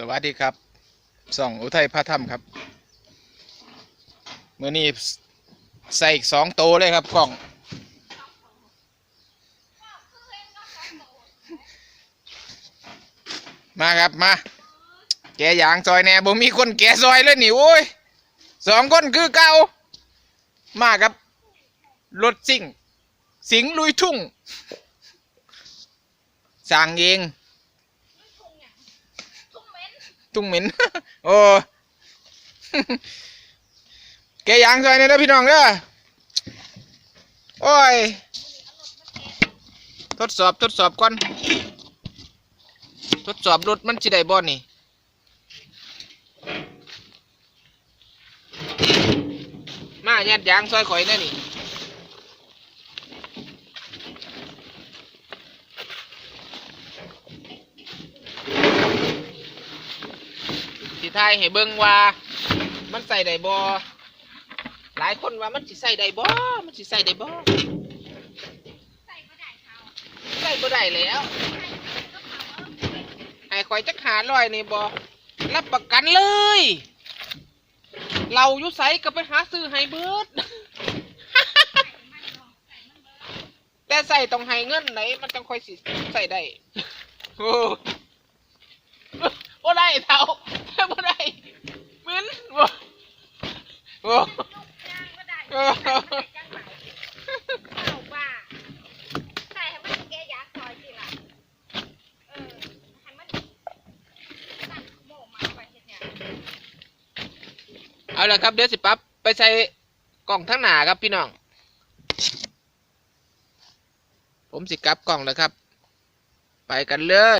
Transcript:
สวัสดีครับส่องอุทัยพระถ้ำครับเมื่อนี้ใส่อีกสองโตเลยครับกล่อง มาครับมา แกยางซอยแน่บ่มีคนแกซอยเลยนี่โอ้ยสองคนคือเก่ามาครับ รถซิ่ง สิงลุยทุ่งสั่งเอง ตุ้งเหม็น โอ้แกยางซอยเนี่ยนะพี่น้องเด้อโอ้ย ทดสอบทดสอบก่อน ทดสอบรถมันสิได้บ่นี่มายัดยางซอยข่อยแน่นี่ สิทายให้เบิ่งว่า มันใส่ได้บ่หลายคนว่ามันสิใส่ได้บ่มันสิใส่ได้บ่ใส่บ่ได้แล้วให้คอยจักหารอยนี่บ่รับประกันเลย เราอยู่ไสก็ไปหาซื้อให้เบิดแต่ใส่ต้องให้เงินไหนมันจังค่อยสิใส่ได้ โอ้บ่ได้เท่า บ่ได้เหมือนบ่โอ้ เออเอาละครับเดี๋ยวสิปั๊บไปใส่กล่องทั้งหนาครับพี่น้อง ผมสิกลับกล่องแล้วครับ ไปกันเลย